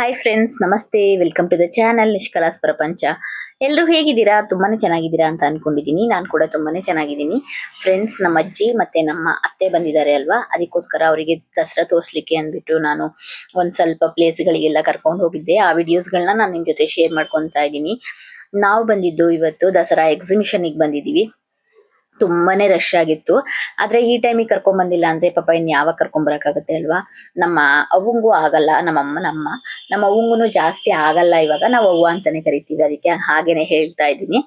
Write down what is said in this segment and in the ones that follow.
Hi friends ನಮಸ್ತೆ. Welcome to the channel ನಿಷ್ಕಲಾಸ್ ಪ್ರಪಂಚ ಎಲ್ಲರೂ ಹೇಗಿದ್ದೀರಾ? ತುಂಬಾನೇ ಚೆನ್ನಾಗಿದ್ದೀರಾ ಅಂತ ಅನ್ಕೊಂಡಿದ್ದೀನಿ. ನಾನು ಕೂಡ ತುಂಬಾನೇ ಚೆನ್ನಾಗಿದ್ದೀನಿ. ಫ್ರೆಂಡ್ಸ್ ನಮ್ಮ ಅಜ್ಜಿ ಮತ್ತೆ ನಮ್ಮ ಅತ್ತೆ ಬಂದಿದ್ದಾರೆ ಅಲ್ವಾ? ಅದಕ್ಕೋಸ್ಕರ ಅವರಿಗೆ ದಸರಾ ತೋರಿಸ್ಲಿಕ್ಕೆ ಅಂದ್ಬಿಟ್ಟು ನಾನು ಒಂದು ಸ್ವಲ್ಪ ಪ್ಲೇಸ್ಗಳಿಗೆಲ್ಲ ಕರ್ಕೊಂಡು ಹೋಗಿದ್ದೆ. ಆ ವಿಡಿಯೋಸ್ಗಳನ್ನ ನಾನು ನಿಮ್ಮ ಜೊತೆ ಶೇರ್ ಮಾಡ್ಕೊತಾ ಇದ್ದೀನಿ. ನಾವು ಬಂದಿದ್ದು ಇವತ್ತು ದಸರಾ ಎಕ್ಸಿಬಿಷನಿಗೆ ಬಂದಿದ್ದೀವಿ. ತುಂಬಾನೇ ರಶ್ ಆಗಿತ್ತು. ಆದ್ರೆ ಈ ಟೈಮಿಗೆ ಕರ್ಕೊಂಡ್ ಬಂದಿಲ್ಲ ಅಂದ್ರೆ ಪಾಪ ಇನ್ ಯಾವಾಗ ಕರ್ಕೊಂಡ್ ಬರಕಾಗುತ್ತೆ ಅಲ್ವಾ? ನಮ್ಮ ಅವಂಗೂ ಆಗಲ್ಲ, ನಮ್ಮ ಅಮ್ಮ ನಮ್ಮ ಅವ್ವಂಗುನು ಜಾಸ್ತಿ ಆಗಲ್ಲ ಇವಾಗ. ನಾವು ಅವ್ವ ಅಂತಾನೆ ಕರಿತೀವಿ. ಅದಕ್ಕೆ ಹಾಗೇನೆ ಹೇಳ್ತಾ ಇದ್ದೀನಿ.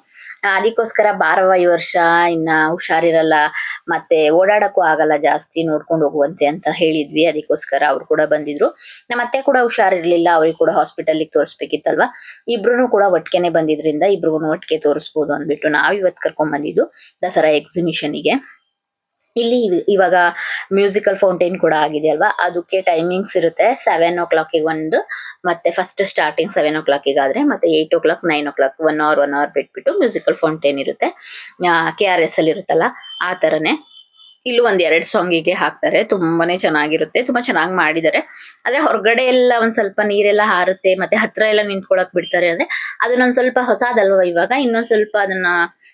ಅದಕ್ಕೋಸ್ಕರ ಬಾರವ ಈ ವರ್ಷ ಇನ್ನ ಹುಷಾರಿರಲ್ಲ, ಮತ್ತೆ ಓಡಾಡಕ್ಕೂ ಆಗಲ್ಲ ಜಾಸ್ತಿ ನೋಡ್ಕೊಂಡು ಹೋಗುವಂತೆ ಅಂತ ಹೇಳಿದ್ವಿ. ಅದಕ್ಕೋಸ್ಕರ ಅವ್ರು ಕೂಡ ಬಂದಿದ್ರು. ನಮ್ಮ ಅತ್ತೆ ಕೂಡ ಹುಷಾರಿರ್ಲಿಲ್ಲ, ಅವ್ರಿಗೆ ಕೂಡ ಹಾಸ್ಪಿಟಲ್ ತೋರಿಸ್ಬೇಕಿತ್ತಲ್ವಾ? ಇಬ್ರು ಕೂಡ ಒಟ್ಟಿಗೆನೆ ಬಂದಿದ್ರಿಂದ ಇಬ್ರಿಗೂ ಒಟ್ಟಿಗೆ ತೋರಿಸ್ಬೋದು ಅಂದ್ಬಿಟ್ಟು ನಾವ್ ಇವತ್ ಕರ್ಕೊಂಡ್ ಬಂದಿದ್ದು ದಸರಾ ಎಕ್ಸಿಬಿಷನ್ಗೆ ಇಲ್ಲಿ ಇವ್- ಇವಾಗ ಮ್ಯೂಸಿಕಲ್ ಫೌಂಟೇನ್ ಕೂಡ ಆಗಿದೆ ಅಲ್ವಾ? ಅದಕ್ಕೆ ಟೈಮಿಂಗ್ಸ್ ಇರುತ್ತೆ ಸೆವೆನ್ ಓ ಕ್ಲಾಕಿಗೆ ಒಂದು, ಮತ್ತೆ ಫಸ್ಟ್ ಸ್ಟಾರ್ಟಿಂಗ್ ಸೆವೆನ್ ಓ ಕ್ಲಾಕಿಗೆ ಆದ್ರೆ, ಮತ್ತೆ eight o'clock nine o'clock one hour one hour ಬಿಟ್ಬಿಟ್ಟು ಮ್ಯೂಸಿಕಲ್ ಫೌಂಟೈನ್ ಇರುತ್ತೆ. ಕೆ ಆರ್ ಎಸ್ ಅಲ್ಲಿ ಇರುತ್ತಲ್ಲ, ಆ ತರನೇ. ಇಲ್ಲೂ ಒಂದ್ ಎರಡ್ ಸಾಂಗಿಗೆ ಹಾಕ್ತಾರೆ, ತುಂಬಾನೇ ಚೆನ್ನಾಗಿರುತ್ತೆ, ತುಂಬಾ ಚೆನ್ನಾಗಿ ಮಾಡಿದ್ದಾರೆ. ಆದ್ರೆ ಹೊರಗಡೆ ಎಲ್ಲ ಒಂದ್ ಸ್ವಲ್ಪ ನೀರೆಲ್ಲ ಹಾರುತ್ತೆ, ಮತ್ತೆ ಹತ್ರ ಎಲ್ಲ ನಿಂತ್ಕೊಳಕ್ ಬಿಡ್ತಾರೆ. ಅಂದ್ರೆ ಅದನ್ನೊಂದ್ ಸ್ವಲ್ಪ ಹೊಸದಲ್ವಾ ಇವಾಗ? ಇನ್ನೊಂದ್ ಸ್ವಲ್ಪ ಅದನ್ನ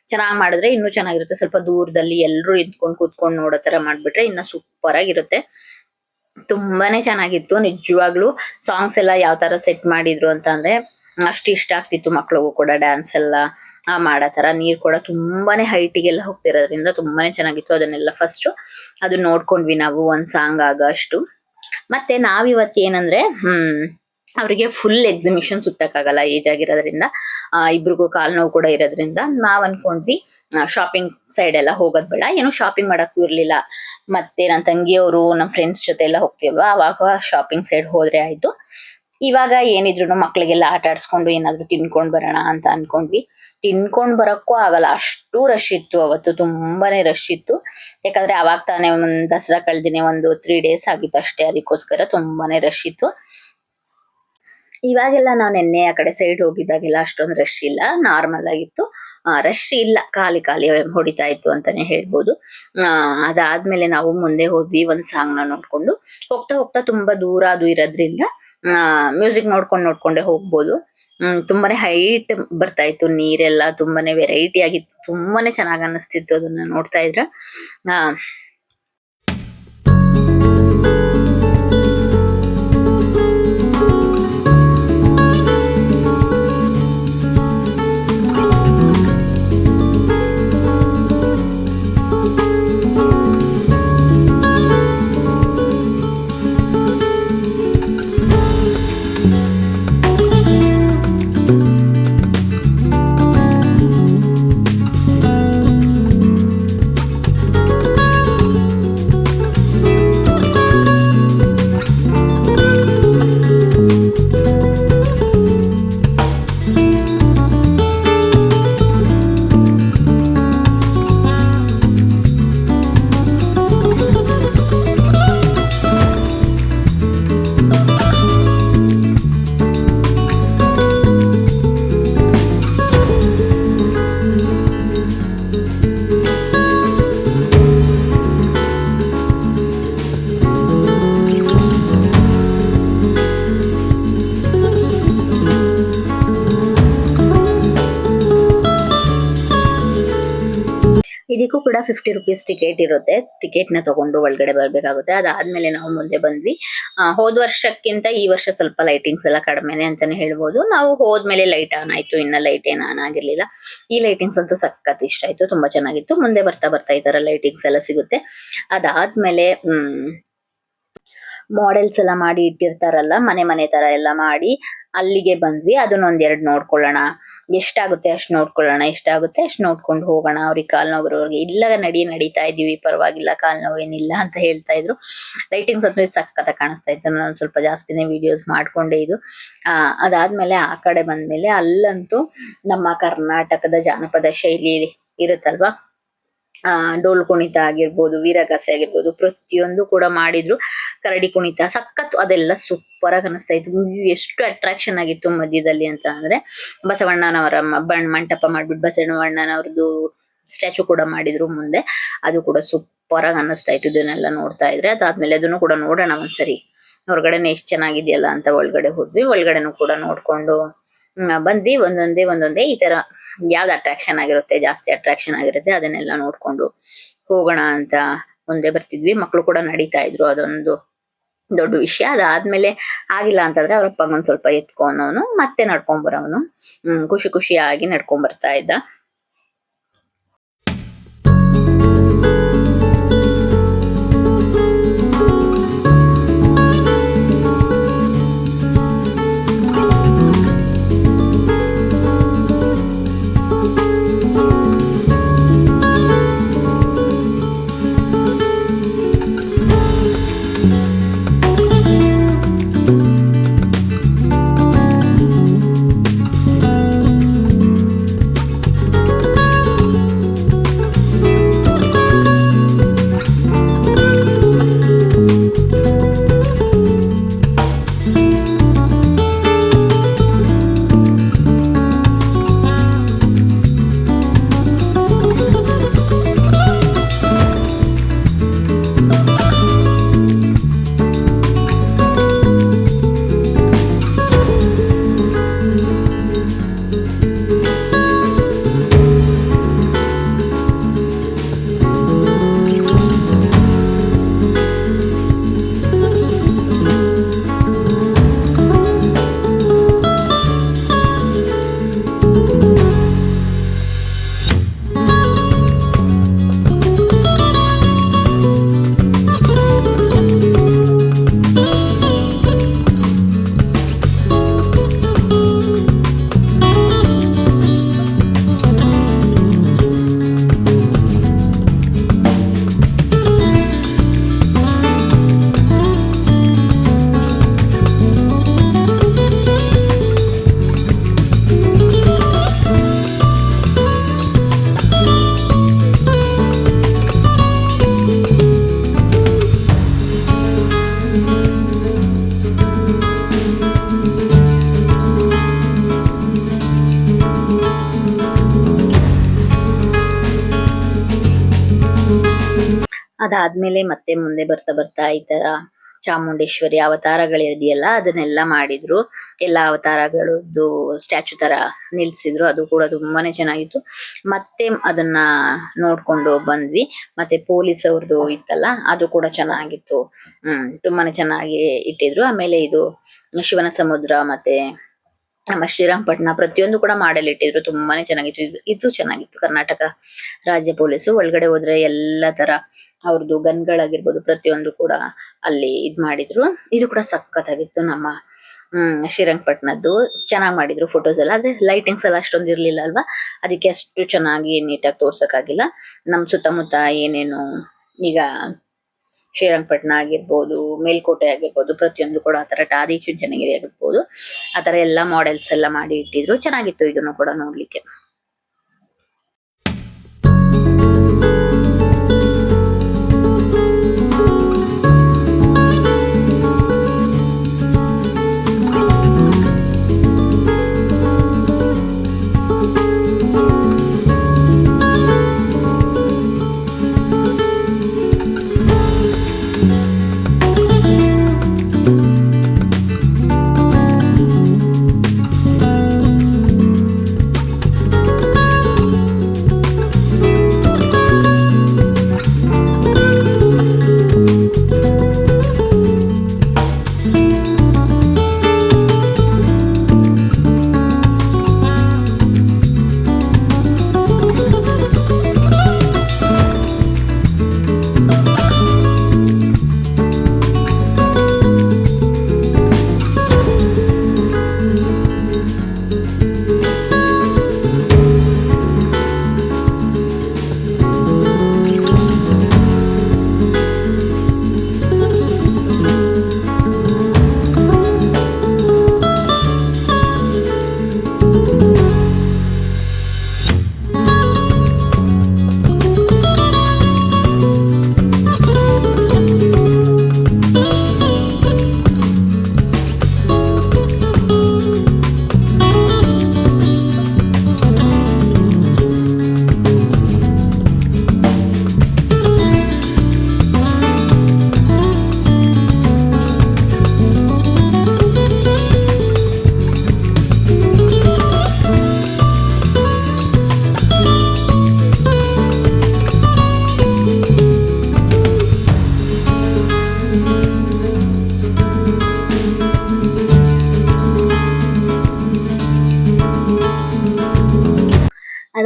ಚೆನ್ನಾಗ್ ಮಾಡಿದ್ರೆ ಇನ್ನೂ ಚೆನ್ನಾಗಿರುತ್ತೆ. ಸ್ವಲ್ಪ ದೂರದಲ್ಲಿ ಎಲ್ರು ನಿಂತ್ಕೊಂಡು ಕೂತ್ಕೊಂಡು ನೋಡೋ ತರ ಮಾಡ್ಬಿಟ್ರೆ ಇನ್ನ ಸೂಪರ್ ಆಗಿರುತ್ತೆ. ತುಂಬಾನೇ ಚೆನ್ನಾಗಿತ್ತು. ನಿಜವಾಗ್ಲೂ ಸಾಂಗ್ಸ್ ಎಲ್ಲ ಯಾವ ತರ ಸೆಟ್ ಮಾಡಿದ್ರು ಅಂತ ಅಂದ್ರೆ ಅಷ್ಟು ಇಷ್ಟ ಆಗ್ತಿತ್ತು ಮಕ್ಳಿಗೂ ಕೂಡ ಡ್ಯಾನ್ಸ್ ಎಲ್ಲ ಮಾಡೋ ತರ ನೀರ್ ಕೂಡ ತುಂಬಾನೇ ಹೈಟ್ ಗೆಲ್ಲ ಹೋಗ್ತಿರೋದ್ರಿಂದ ತುಂಬಾನೇ ಚೆನ್ನಾಗಿತ್ತು ಅದನ್ನೆಲ್ಲ ಫಸ್ಟ್ ಅದು ನೋಡ್ಕೊಂಡ್ವಿ ನಾವು ಒಂದ್ ಸಾಂಗ್ ಆಗ ಅಷ್ಟು. ಮತ್ತೆ ನಾವಿವತ್ತು ಏನಂದ್ರೆ, ಹ್ಮ್, ಅವರಿಗೆ ಫುಲ್ ಎಕ್ಸಿಬಿಷನ್ ಸುತ್ತಕ್ಕಾಗಲ್ಲ ಏಜ್ ಆಗಿರೋದ್ರಿಂದ ಇಬ್ರಿಗೂ ಕಾಲ್ ನೋವು ಕೂಡ ಇರೋದ್ರಿಂದ ನಾವ್ ಅನ್ಕೊಂಡ್ವಿ ಶಾಪಿಂಗ್ ಸೈಡ್ ಎಲ್ಲ ಹೋಗೋದ್ ಬೇಡ. ಏನು ಶಾಪಿಂಗ್ ಮಾಡಕ್ಕೂ ಇರ್ಲಿಲ್ಲ. ಮತ್ತೆ ನನ್ನ ತಂಗಿಯವರು ನಮ್ಮ ಫ್ರೆಂಡ್ಸ್ ಜೊತೆ ಎಲ್ಲ ಹೋಗ್ತಿಲ್ವಾ? ಅವಾಗ ಶಾಪಿಂಗ್ ಸೈಡ್ ಹೋದ್ರೆ ಆಯ್ತು. ಇವಾಗ ಏನಿದ್ರು ಮಕ್ಳಿಗೆಲ್ಲ ಆಟ ಆಡ್ಸ್ಕೊಂಡು ಏನಾದ್ರು ತಿನ್ಕೊಂಡ್ ಬರೋಣ ಅಂತ ಅನ್ಕೊಂಡ್ವಿ. ತಿನ್ಕೊಂಡ್ ಬರಕ್ಕೂ ಆಗಲ್ಲ. ಅಷ್ಟು ರಶ್ ಇತ್ತು ಅವತ್ತು. ತುಂಬಾನೇ ರಶ್ ಇತ್ತು. ಯಾಕಂದ್ರೆ ಅವಾಗ ತಾನೇ ಒಂದ್ ದಸರಾ ಕಳ್ದಿನೇ, ಒಂದು ತ್ರೀ ಡೇಸ್ ಆಗಿತ್ತು ಅಷ್ಟೇ. ಅದಕ್ಕೋಸ್ಕರ ತುಂಬಾನೇ ರಶ್ ಇತ್ತು. ಇವಾಗೆಲ್ಲ ನಾವು ನಿನ್ನೆ ಆ ಕಡೆ ಸೈಡ್ ಹೋಗಿದ್ದಾಗೆಲ್ಲ ಅಷ್ಟೊಂದು ರಶ್ ಇಲ್ಲ. ನಾರ್ಮಲ್ ಆಗಿತ್ತು. ರಶ್ ಇಲ್ಲ. ಖಾಲಿ ಖಾಲಿ ಹೊಡಿತಾ ಇತ್ತು ಅಂತಾನೆ ಹೇಳ್ಬೋದು. ಅದಾದ್ಮೇಲೆ ನಾವು ಮುಂದೆ ಹೋದ್ವಿ ಒಂದ್ ಸಾಂಗ್ ನೋಡ್ಕೊಂಡು. ಹೋಗ್ತಾ ಹೋಗ್ತಾ ತುಂಬಾ ದೂರ ಅದು ಇರೋದ್ರಿಂದ ಮ್ಯೂಸಿಕ್ ನೋಡ್ಕೊಂಡು ನೋಡ್ಕೊಂಡೆ ಹೋಗ್ಬಹುದು ಹ್ಮ್ಮ್ ತುಂಬಾನೇ ಹೈಟ್ ಬರ್ತಾ ಇತ್ತು ನೀರೆಲ್ಲ ತುಂಬಾನೇ ವೆರೈಟಿ ಆಗಿತ್ತು. ತುಂಬಾನೇ ಚೆನ್ನಾಗ್ ಅನಿಸ್ತಿತ್ತು ಅದನ್ನ ನೋಡ್ತಾ ಇದ್ರೆ. ಆ ಕೂಡ ಫಿಫ್ಟಿ ರುಪೀಸ್ ಟಿಕೆಟ್ ಇರುತ್ತೆ. ಟಿಕೆಟ್ನ ತಗೊಂಡು ಒಳಗಡೆ ಬರ್ಬೇಕಾಗುತ್ತೆ. ಅದಾದ್ಮೇಲೆ ನಾವು ಮುಂದೆ ಬಂದ್ವಿ. ಹೋದ್ ವರ್ಷಕ್ಕಿಂತ ಈ ವರ್ಷ ಸ್ವಲ್ಪ ಲೈಟಿಂಗ್ಸ್ ಎಲ್ಲ ಕಡಿಮೆನೆ ಅಂತಾನೆ ಹೇಳ್ಬೋದು. ನಾವು ಹೋದ್ಮೇಲೆ ಲೈಟ್ ಆನ್ ಆಯ್ತು. ಇನ್ನ ಲೈಟ್ ಏನ್ ಆನ್ ಆಗಿರ್ಲಿಲ್ಲ. ಈ ಲೈಟಿಂಗ್ಸ್ ಅಂತೂ ಸಖತ್ ಇಷ್ಟ ಆಯ್ತು. ತುಂಬಾ ಚೆನ್ನಾಗಿತ್ತು. ಮುಂದೆ ಬರ್ತಾ ಬರ್ತಾ ಈ ಲೈಟಿಂಗ್ಸ್ ಎಲ್ಲ ಸಿಗುತ್ತೆ. ಅದಾದ್ಮೇಲೆ, ಹ್ಮ್ ಮಾಡೆಲ್ಸ್ ಎಲ್ಲ ಮಾಡಿ ಇಟ್ಟಿರ್ತಾರಲ್ಲ, ಮನೆ ಮನೆ ತರ ಎಲ್ಲ ಮಾಡಿ ಅಲ್ಲಿಗೆ ಬಂದ್ವಿ. ಅದನ್ನ ಎರಡ್ ನೋಡ್ಕೊಳ್ಳೋಣ. ಎಷ್ಟಾಗುತ್ತೆ ಅಷ್ಟು ನೋಡ್ಕೊಳ್ಳೋಣ. ಎಷ್ಟಾಗುತ್ತೆ ಅಷ್ಟು ನೋಡ್ಕೊಂಡು ಹೋಗೋಣ. ಅವ್ರಿಗೆ ಕಾಲ್ ನೋವು ಇಲ್ಲ ನಡಿ, ನಡೀತಾ ಇದೀವಿ. ಪರವಾಗಿಲ್ಲ ಕಾಲ್ ನೋವು ಏನಿಲ್ಲ ಅಂತ ಹೇಳ್ತಾ ಇದ್ರು. ಲೈಟಿಂಗ್ಸ್ ಅಂತೂ ಸಖತ್ತ ಕಾಣಿಸ್ತಾ ಇತ್ತು. ನಾನು ಸ್ವಲ್ಪ ಜಾಸ್ತಿನೇ ವಿಡಿಯೋಸ್ ಮಾಡ್ಕೊಂಡೆ ಇದು. ಅದಾದ್ಮೇಲೆ ಆ ಕಡೆ ಬಂದ್ಮೇಲೆ ಅಲ್ಲಂತೂ ನಮ್ಮ ಕರ್ನಾಟಕದ ಜಾನಪದ ಶೈಲಿ ಇರುತ್ತಲ್ವಾ? ಆ, ಡೋಲ್ ಕುಣಿತ ಆಗಿರ್ಬೋದು, ವೀರಗಾಸೆ ಆಗಿರ್ಬೋದು, ಪ್ರತಿಯೊಂದು ಕೂಡ ಮಾಡಿದ್ರು. ಕರಡಿ ಕುಣಿತ ಸಖತ್ ಅದೆಲ್ಲ ಸೂಪರ್ ಆಗಿ ಅನಿಸ್ತಾ ಇತ್ತು. ಎಷ್ಟು ಅಟ್ರಾಕ್ಷನ್ ಆಗಿತ್ತು ಮಧ್ಯದಲ್ಲಿ ಅಂತ ಅಂದ್ರೆ, ಬಸವಣ್ಣನವರ ಬಣ್ಣ, ಮಂಟಪ ಮಾಡ್ಬಿಟ್ಟು ಬಸವಣ್ಣನವ್ರದ್ದು ಸ್ಟ್ಯಾಚು ಕೂಡ ಮಾಡಿದ್ರು ಮುಂದೆ. ಅದು ಕೂಡ ಸೂಪರ್ ಆಗಿ ಅನಿಸ್ತಾ ಇತ್ತು ಇದನ್ನೆಲ್ಲ ನೋಡ್ತಾ ಇದ್ರೆ. ಅದಾದ್ಮೇಲೆ ಅದನ್ನು ಕೂಡ ನೋಡೋಣ ಒಂದ್ಸರಿ. ಹೊರಗಡೆನೆ ಎಷ್ಟು ಚೆನ್ನಾಗಿದೆಯಲ್ಲ ಅಂತ ಒಳಗಡೆ ಹೋದ್ವಿ. ಒಳಗಡೆನು ಕೂಡ ನೋಡ್ಕೊಂಡು ಬಂದ್ವಿ ಒಂದೊಂದೇ ಒಂದೊಂದೇ ಈ ತರ. ಯಾವ್ದು ಅಟ್ರಾಕ್ಷನ್ ಆಗಿರುತ್ತೆ, ಜಾಸ್ತಿ ಅಟ್ರಾಕ್ಷನ್ ಆಗಿರುತ್ತೆ, ಅದನ್ನೆಲ್ಲ ನೋಡ್ಕೊಂಡು ಹೋಗೋಣ ಅಂತ ಮುಂದೆ ಬರ್ತಿದ್ವಿ. ಮಕ್ಕಳು ಕೂಡ ನಡೀತಾ ಇದ್ರು, ಅದೊಂದು ದೊಡ್ಡ ವಿಷಯ. ಅದಾದ್ಮೇಲೆ ಆಗಿಲ್ಲ ಅಂತಂದ್ರೆ ಅವ್ರ ಅಪ್ಪಂಗ್ ಒಂದ್ ಸ್ವಲ್ಪ ಎತ್ಕೊಂಡವನು ಮತ್ತೆ ನಡ್ಕೊಂಡ್ ಬರೋನು ಖುಷಿ ಖುಷಿಯಾಗಿ ನಡ್ಕೊಂಡ್ ಬರ್ತಾ ಇದ್ದ. ಅದಾದ್ಮೇಲೆ ಮತ್ತೆ ಮುಂದೆ ಬರ್ತಾ ಬರ್ತಾ ಈ ತರ ಚಾಮುಂಡೇಶ್ವರಿ ಅವತಾರಗಳಿದೆಯಲ್ಲ ಅದನ್ನೆಲ್ಲ ಮಾಡಿದ್ರು. ಎಲ್ಲ ಅವತಾರಗಳದ್ದು ಸ್ಟ್ಯಾಚು ತರ ನಿಲ್ಸಿದ್ರು. ಅದು ಕೂಡ ತುಂಬಾನೇ ಚೆನ್ನಾಗಿತ್ತು. ಮತ್ತೆ ಅದನ್ನ ನೋಡ್ಕೊಂಡು ಬಂದ್ವಿ. ಮತ್ತೆ ಪೊಲೀಸ್ ಅವ್ರದ್ದು ಇತ್ತಲ್ಲ, ಅದು ಕೂಡ ಚೆನ್ನಾಗಿತ್ತು. ಹ್ಮ್, ತುಂಬಾನೇ ಚೆನ್ನಾಗಿ ಇಟ್ಟಿದ್ರು. ಆಮೇಲೆ ಇದು ಶಿವನ ಸಮುದ್ರ ಮತ್ತೆ ನಮ್ಮ ಶ್ರೀರಂಗಪಟ್ಟಣ ಪ್ರತಿಯೊಂದು ಕೂಡ ಮಾಡಲಿಟ್ಟಿದ್ರು. ತುಂಬಾನೇ ಚೆನ್ನಾಗಿತ್ತು. ಇದು ಇದು ಚೆನ್ನಾಗಿತ್ತು. ಕರ್ನಾಟಕ ರಾಜ್ಯ ಪೊಲೀಸು ಒಳಗಡೆ ಹೋದ್ರೆ ಎಲ್ಲ ತರ ಅವ್ರದ್ದು ಗನ್ಗಳಾಗಿರ್ಬೋದು ಪ್ರತಿಯೊಂದು ಕೂಡ ಅಲ್ಲಿ ಇದ್ ಮಾಡಿದ್ರು. ಇದು ಕೂಡ ಸಖತ್ತಾಗಿತ್ತು ನಮ್ಮ, ಹ್ಮ್ ಶ್ರೀರಂಗಪಟ್ಟಣದ್ದು ಚೆನ್ನಾಗಿ ಮಾಡಿದ್ರು ಫೋಟೋಸ್ ಎಲ್ಲ. ಆದ್ರೆ ಲೈಟಿಂಗ್ಸ್ ಎಲ್ಲ ಅಷ್ಟೊಂದು ಇರ್ಲಿಲ್ಲ ಅಲ್ವಾ? ಅದಕ್ಕೆ ಅಷ್ಟು ಚೆನ್ನಾಗಿ ನೀಟಾಗಿ ತೋರ್ಸಕ್ಕಾಗಿಲ್ಲ. ನಮ್ ಸುತ್ತಮುತ್ತ ಏನೇನು ಈಗ ಶ್ರೀರಂಗಪಟ್ಟಣ ಆಗಿರ್ಬೋದು, ಮೇಲ್ಕೋಟೆ ಆಗಿರ್ಬೋದು, ಪ್ರತಿಯೊಂದು ಕೂಡ ಆತರ ಟಾದಿ ಚುಂಚನಗಿರಿ ಆಗಿರ್ಬೋದು ಆತರ ಎಲ್ಲಾ ಮಾಡೆಲ್ಸ್ ಎಲ್ಲ ಮಾಡಿ ಇಟ್ಟಿದ್ರು. ಚೆನ್ನಾಗಿತ್ತು ಇದನ್ನು ಕೂಡ ನೋಡ್ಲಿಕ್ಕೆ.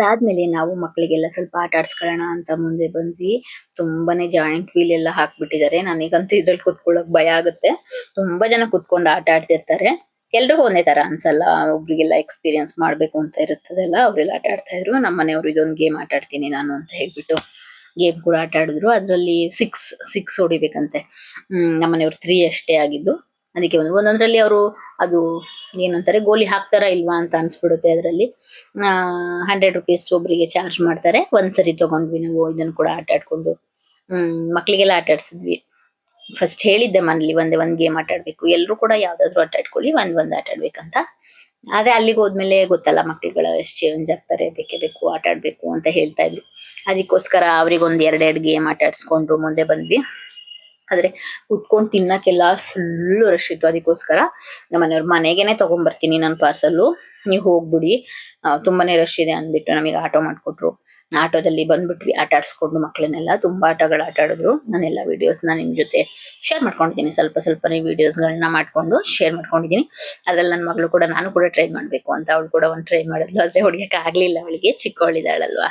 ಅದಾದ್ಮೇಲೆ ನಾವು ಮಕ್ಕಳಿಗೆಲ್ಲ ಸ್ವಲ್ಪ ಆಟ ಆಡ್ಸ್ಕೊಳ್ಳೋಣ ಅಂತ ಮುಂದೆ ಬಂದ್ವಿ. ತುಂಬಾನೇ ಜಾಯಿಂಟ್ ವೀಲ್ ಎಲ್ಲ ಹಾಕ್ಬಿಟ್ಟಿದ್ದಾರೆ. ನನಗಂತೂ ಇದ್ರಲ್ಲಿ ಕುತ್ಕೊಳ್ಳೋಕ್ ಭಯ ಆಗುತ್ತೆ. ತುಂಬಾ ಜನ ಕುತ್ಕೊಂಡು ಆಟ ಆಡ್ತಿರ್ತಾರೆ. ಎಲ್ರಿಗೂ ಒಂದೇ ತರ ಅನ್ಸಲ್ಲ, ಒಬ್ರಿಗೆಲ್ಲ ಎಕ್ಸ್ಪೀರಿಯನ್ಸ್ ಮಾಡ್ಬೇಕು ಅಂತ ಇರುತ್ತದಲ್ಲ, ಅವ್ರೆಲ್ಲ ಆಟ ಆಡ್ತಾ ಇದ್ರು. ನಮ್ಮ ಮನೆಯವರು ಇದೊಂದು ಗೇಮ್ ಆಟ ಆಡ್ತೀನಿ ನಾನು ಅಂತ ಹೇಳ್ಬಿಟ್ಟು ಗೇಮ್ ಕೂಡ ಆಟ ಆಡಿದ್ರು. ಅದ್ರಲ್ಲಿ ಸಿಕ್ಸ್ ಸಿಕ್ಸ್ ಹೊಡಿಬೇಕಂತೆ. ಹ್ಮ್ ನಮ್ಮನೆಯವ್ರು ತ್ರೀ ಅಷ್ಟೇ ಆಗಿದ್ದು. ಅದಕ್ಕೆ ಒಂದು, ಒಂದೊಂದ್ರಲ್ಲಿ ಅವರು ಅದು ಏನಂತಾರೆ, ಗೋಲಿ ಹಾಕ್ತಾರಾ ಇಲ್ವಾ ಅಂತ ಅನ್ಸ್ಬಿಡುತ್ತೆ ಅದರಲ್ಲಿ. ಹಂಡ್ರೆಡ್ ರುಪೀಸ್ ಒಬ್ರಿಗೆ ಚಾರ್ಜ್ ಮಾಡ್ತಾರೆ. ಒಂದ್ಸರಿ ತಗೊಂಡ್ವಿ ನಾವು, ಇದನ್ನ ಕೂಡ ಆಟ ಆಡ್ಕೊಂಡು. ಹ್ಮ್, ಮಕ್ಳಿಗೆಲ್ಲ ಆಟ ಆಡ್ಸಿದ್ವಿ. ಫಸ್ಟ್ ಹೇಳಿದ್ದೆ ಮನೇಲಿ, ಒಂದೇ, ಒಂದ್ ಗೇಮ್ ಆಟ ಆಡ್ಬೇಕು. ಎಲ್ರು ಕೂಡ ಯಾವ್ದಾದ್ರು ಆಟ ಆಡ್ಕೊಳ್ಳಿ, ಒಂದ್ ಒಂದ್ ಆಟ ಆಡ್ಬೇಕಂತ. ಆದ್ರೆ ಅಲ್ಲಿಗೆ ಹೋದ್ಮೇಲೆ ಗೊತ್ತಲ್ಲ ಮಕ್ಳುಗಳು ಎಷ್ಟು ಚೇಂಜ್ ಆಗ್ತಾರೆ ಬೇಕೇ ಬೇಕು, ಆಟ ಆಡ್ಬೇಕು ಅಂತ ಹೇಳ್ತಾ ಇದ್ರು. ಅದಕ್ಕೋಸ್ಕರ ಅವ್ರಿಗೆ ಒಂದ್ ಎರಡ್ ಎರಡ್ ಗೇಮ್ ಆಟ ಆಡ್ಸ್ಕೊಂಡು ಮುಂದೆ ಬಂದ್ವಿ. ಆದ್ರೆ ಕುತ್ಕೊಂಡು ತಿನ್ನಕ್ಕೆಲ್ಲ ಫುಲ್ ರಶ್ ಇತ್ತು. ಅದಕ್ಕೋಸ್ಕರ ನಮ್ಮ ಮನೆಯವ್ರ ಮನೆಗೇನೆ ತಗೊಂಡ್ ಬರ್ತೀನಿ ನನ್ನ ಪಾರ್ಸಲ್ ನೀವು ಹೋಗ್ಬಿಡಿ. ತುಂಬಾನೇ ರಶ್ ಇದೆ ಅಂದ್ಬಿಟ್ಟು ನಮಗೆ ಆಟೋ ಮಾಡ್ಕೊಟ್ರು. ಆಟೋದಲ್ಲಿ ಬಂದ್ಬಿಟ್ವಿ. ಆಟ ಆಡ್ಸ್ಕೊಂಡು ಮಕ್ಕಳನ್ನೆಲ್ಲ ತುಂಬಾ ಆಟಗಳು ಆಟ ಆಡಿದ್ರು. ನಾನೆಲ್ಲ ವಿಡಿಯೋಸ್ನ ನಿಮ್ಮ ಜೊತೆ ಶೇರ್ ಮಾಡ್ಕೊಂಡಿದ್ದೀನಿ. ಸ್ವಲ್ಪ ಸ್ವಲ್ಪನೇ ವಿಡಿಯೋಸ್ಗಳನ್ನ ಮಾಡ್ಕೊಂಡು ಶೇರ್ ಮಾಡ್ಕೊಂಡಿದ್ದೀನಿ. ಅದ್ರಲ್ಲಿ ನನ್ನ ಮಗಳು ಕೂಡ ನಾನು ಕೂಡ ಟ್ರೈ ಮಾಡ್ಬೇಕು ಅಂತ. ಅವಳು ಕೂಡ ಒಂದು ಟ್ರೈ ಮಾಡಿದ್ಲು ಆದ್ರೆ ಹೊಡಿಯಕ್ಕೆ ಆಗ್ಲಿಲ್ಲ ಅವಳಿಗೆ. ಚಿಕ್ಕವಳಿದಾಳಲ್ವಾ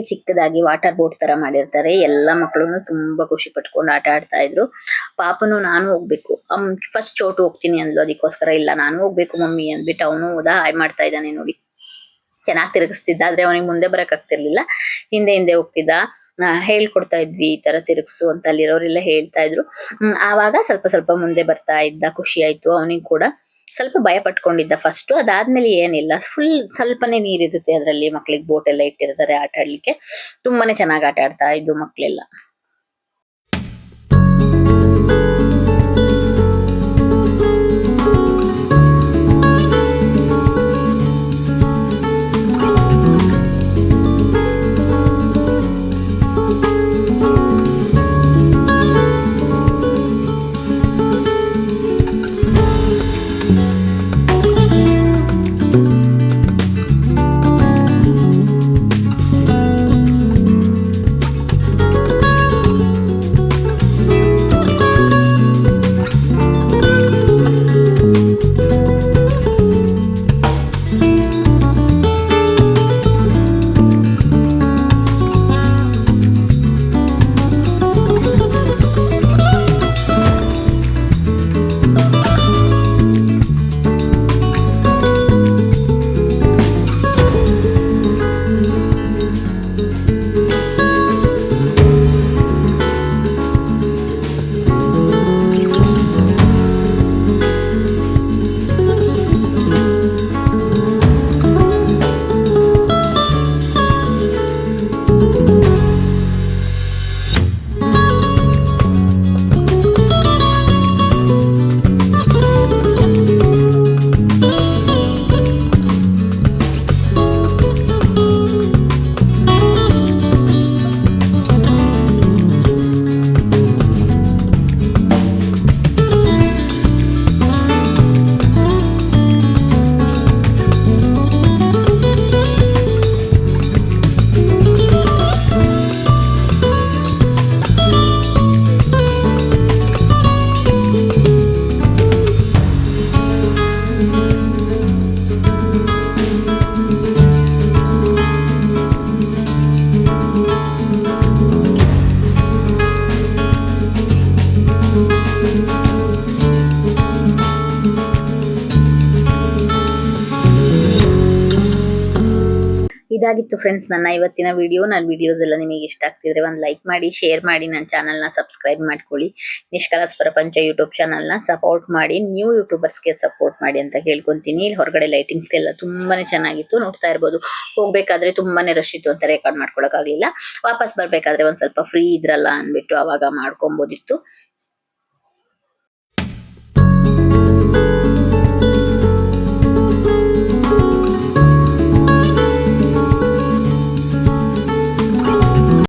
ಮಕ್ಕಳಿಗೆ ಚಿಕ್ಕದಾಗಿ ವಾಟರ್ ಬೋಟ್ ತರ ಮಾಡಿರ್ತಾರೆ. ಎಲ್ಲ ಮಕ್ಕಳು ತುಂಬಾ ಖುಷಿ ಪಟ್ಕೊಂಡು ಆಟ ಆಡ್ತಾ ಇದ್ರು. ಪಾಪನು ನಾನು ಹೋಗ್ಬೇಕು. ಫಸ್ಟ್ ಚೋಟು ಹೋಗ್ತೀನಿ ಅಂದ್ಲು. ಅದಕ್ಕೋಸ್ಕರ ಇಲ್ಲ, ನಾನು ಹೋಗ್ಬೇಕು ಮಮ್ಮಿ ಅಂದ್ಬಿಟ್ಟು ಅವನು ಹೋದ ಹಾಯ್ ಮಾಡ್ತಾ ಇದ್ದಾನೆ ನೋಡಿ. ಚೆನ್ನಾಗಿ ತಿರುಗಿಸ್ತಿದ್ದ, ಆದ್ರೆ ಅವನಿಗೆ ಮುಂದೆ ಬರಕ್ ಆಗ್ತಿರ್ಲಿಲ್ಲ. ಹಿಂದೆ ಹಿಂದೆ ಹೋಗ್ತಿದ್ದ. ಹೇಳ್ಕೊಡ್ತಾ ಇದ್ವಿ, ಈ ತರ ತಿರುಗಿಸು ಅಂತ ಅಲ್ಲಿರೋರೆಲ್ಲ ಹೇಳ್ತಾ ಇದ್ರು. ಆವಾಗ ಸ್ವಲ್ಪ ಸ್ವಲ್ಪ ಮುಂದೆ ಬರ್ತಾ ಇದ್ದ. ಖುಷಿ ಆಯ್ತು ಅವನಿಗೆ ಕೂಡ. ಸ್ವಲ್ಪ ಭಯ ಪಟ್ಕೊಂಡಿದ್ದ ಫಸ್ಟ್ ಅದಾದ್ಮೇಲೆ ಏನಿಲ್ಲ. ಫುಲ್ ಸ್ವಲ್ಪನೇ ನೀರಿರುತ್ತೆ ಅದರಲ್ಲಿ ಮಕ್ಳಿಗೆ ಬೋಟ್ ಎಲ್ಲ ಇಟ್ಟಿರ್ತಾರೆ ಆಟ ಆಡ್ಲಿಕ್ಕೆ. ತುಂಬಾನೇ ಚೆನ್ನಾಗಿ ಆಟ ಆಡ್ತಾ ಇದ್ದು ಮಕ್ಳೆಲ್ಲ. ಇದಾಗಿತ್ತು ಫ್ರೆಂಡ್ಸ್ ನನ್ನ ಇವತ್ತಿನ ವಿಡಿಯೋ ನನ್ನ ವಿಡಿಯೋಸ್ ಎಲ್ಲ ನಿಮಗೆ ಇಷ್ಟ ಆಗ್ತಿದ್ರೆ ಒಂದು ಲೈಕ್ ಮಾಡಿ ಶೇರ್ ಮಾಡಿ ನನ್ನ ಚಾನಲ್ನ ಸಬ್ಸ್ಕ್ರೈಬ್ ಮಾಡ್ಕೊಳ್ಳಿ. ನಿಷ್ಕಲಾಸ್ ಪ್ರಪಂಚ ಯೂಟ್ಯೂಬ್ ಚಾನಲ್ನ ಸಪೋರ್ಟ್ ಮಾಡಿ ನ್ಯೂ ಯೂಟ್ಯೂಬರ್ಸ್ಗೆ ಸಪೋರ್ಟ್ ಮಾಡಿ ಅಂತ ಹೇಳ್ಕೊಂತೀನಿ. ಇಲ್ಲಿ ಹೊರಗಡೆ ಲೈಟಿಂಗ್ಸ್ ಎಲ್ಲ ತುಂಬಾನೇ ಚೆನ್ನಾಗಿತ್ತು. ನೋಡ್ತಾ ಇರ್ಬೋದು. ಹೋಗ್ಬೇಕಾದ್ರೆ ತುಂಬಾನೇ ರಶ್ ಇತ್ತು ಅಂತ ರೆಕಾರ್ಡ್ ಮಾಡ್ಕೊಳಕ್ಕಾಗಲಿಲ್ಲ. ವಾಪಸ್ ಬರ್ಬೇಕಾದ್ರೆ ಒಂದ್ ಸ್ವಲ್ಪ ಫ್ರೀ ಇದ್ರಲ್ಲ ಅಂದ್ಬಿಟ್ಟು ಅವಾಗ ಮಾಡ್ಕೊಬೋದಿತ್ತು.